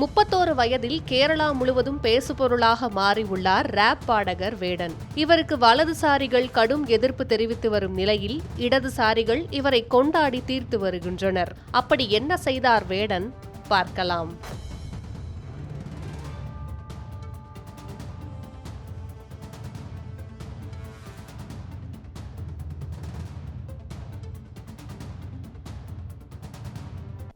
முப்பத்தோரு வயதில் கேரளா முழுவதும் பேசுபொருளாக மாறியுள்ளார் ரேப் பாடகர் வேடன். இவருக்கு வலதுசாரிகள் கடும் எதிர்ப்பு தெரிவித்து வரும் நிலையில் இடதுசாரிகள் இவரை கொண்டாடி தீர்த்து வருகின்றனர். அப்படி என்ன செய்தார் வேடன்? பார்க்கலாம்.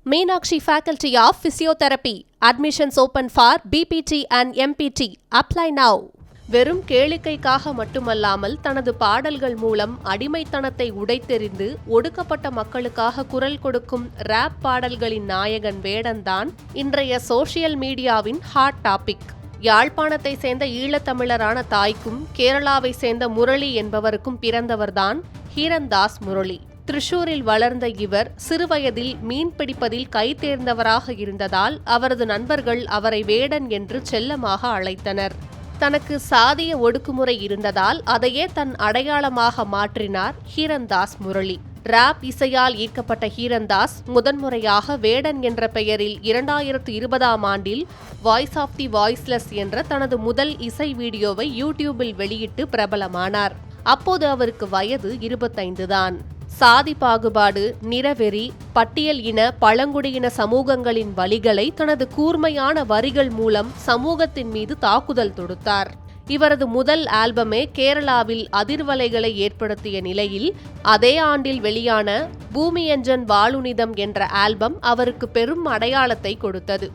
Meenakshi faculty of physiotherapy admissions open for BPT and MPT apply now வெறும் கேளிக்கைக்காக மட்டுமல்லாமல் தனது பாடல்கள் மூலம் அடிமைத்தனத்தை உடைத்தெறிந்து ஒடுக்கப்பட்ட மக்களுக்காக குரல் கொடுக்கும் ரேப் பாடல்களின் நாயகன் வேடன்தான் இன்றைய சோஷியல் மீடியாவின் ஹாட் டாபிக் யாழ்ப்பாணத்தை சேர்ந்த ஈழத்தமிழரான தாய்க்கும் கேரளாவை சேர்ந்த முரளி என்பவருக்கும் பிறந்தவர்தான் ஹீரன்தாஸ் முரளி. திரிஷூரில் வளர்ந்த இவர் சிறுவயதில் மீன் பிடிப்பதில் கைதேர்ந்தவராக இருந்ததால் அவரது நண்பர்கள் அவரை வேடன் என்று செல்லமாக அழைத்தனர். தனக்கு சாதிய ஒடுக்குமுறை இருந்ததால் அதையே தன் அடையாளமாக மாற்றினார் ஹீரன்தாஸ் முரளி. ராப் இசையால் ஈர்க்கப்பட்ட ஹீரன்தாஸ் முதன்முறையாக வேடன் என்ற பெயரில் இரண்டாயிரத்து இருபதாம் ஆண்டில் வாய்ஸ் ஆஃப் தி வாய்ஸ்லெஸ் என்ற தனது முதல் இசை வீடியோவை யூடியூபில் வெளியிட்டு பிரபலமானார். அப்போது அவருக்கு வயது இருபத்தைந்து தான் சாதி பாகுபாடு நிறவெறி பட்டியல் இன பழங்குடியின சமூகங்களின் வழிகளை தனது கூர்மையான வரிகள் மூலம் சமூகத்தின் மீது தாக்குதல் தொடுத்தார். இவரது முதல் ஆல்பமே கேரளாவில் அதிர்வலைகளை ஏற்படுத்திய நிலையில் அதே ஆண்டில் வெளியான பூமியஞ்சன் வாழுனிதம் என்ற ஆல்பம் அவருக்கு பெரும் அடையாளத்தை கொடுத்தது.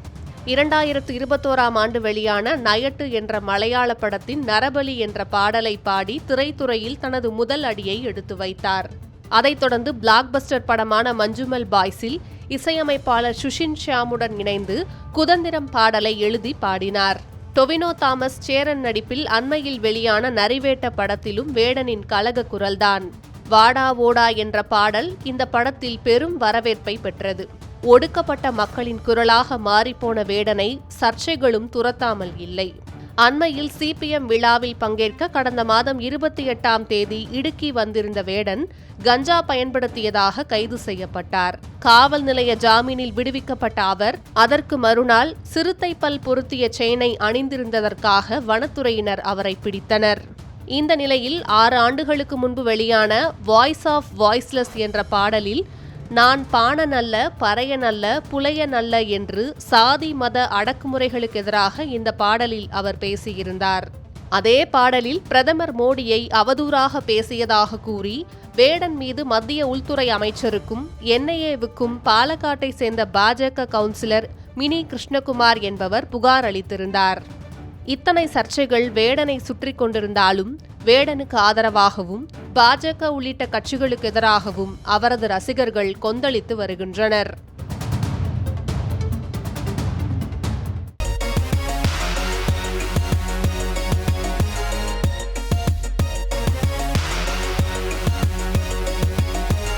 இரண்டாயிரத்து இருபத்தோராம் ஆண்டு வெளியான நயட்டு என்ற மலையாள படத்தின் நரபலி என்ற பாடலை பாடி திரைத்துறையில் தனது முதல் அடியை எடுத்து வைத்தார். அதைத் தொடர்ந்து பிளாக்பஸ்டர் படமான மஞ்சுமல் பாய்ஸில் இசையமைப்பாளர் சுஷின் ஷியாமுடன் இணைந்து குதந்திரம் பாடலை எழுதி பாடினார். டொவினோ தாமஸ் சேரன் நடிப்பில் அண்மையில் வெளியான நரிவேட்ட படத்திலும் வேடனின் கலக குரல்தான். வாடா ஓடா என்ற பாடல் இந்த படத்தில் பெரும் வரவேற்பை பெற்றது. ஒடுக்கப்பட்ட மக்களின் குரலாக மாறிப்போன வேடனை சர்ச்சைகளும் துரத்தாமல் இல்லை. அண்மையில் சிபிஎம் விழாவில் பங்கேற்க கடந்த மாதம் இருபத்தி எட்டாம் தேதி இடுக்கி வந்திருந்த வேடன் கஞ்சா பயன்படுத்தியதாக கைது செய்யப்பட்டார். காவல் நிலைய ஜாமீனில் விடுவிக்கப்பட்ட அவர் அதற்கு மறுநாள் சிறுத்தை பல் பொருத்திய செயினை அணிந்திருந்ததற்காக வனத்துறையினர் அவரை பிடித்தனர். இந்த நிலையில் ஆறு ஆண்டுகளுக்கு முன்பு வெளியான வாய்ஸ் ஆஃப் வாய்ஸ்லெஸ் என்ற பாடலில் நான் பாணனல்ல பறையனல்ல புலையனல்ல என்று சாதி மத அடக்குமுறைகளுக்கு எதிராக இந்த பாடலில் அவர் பேசியிருந்தார். அதே பாடலில் பிரதமர் மோடியை அவதூறாக பேசியதாக கூறி வேடன் மீது மத்திய உள்துறை அமைச்சருக்கும் என்ஐஏவுக்கும் பாலக்காட்டை சேர்ந்த பாஜக கவுன்சிலர் மினி கிருஷ்ணகுமார் என்பவர் புகார் அளித்திருந்தார். இத்தனை சர்ச்சைகள் வேடனை சுற்றி கொண்டிருந்தாலும் வேடனுக்கு ஆதரவாகவும் பாஜக உள்ளிட்ட கட்சிகளுக்கு எதிராகவும் அவரது ரசிகர்கள் கொந்தளித்து வருகின்றனர்.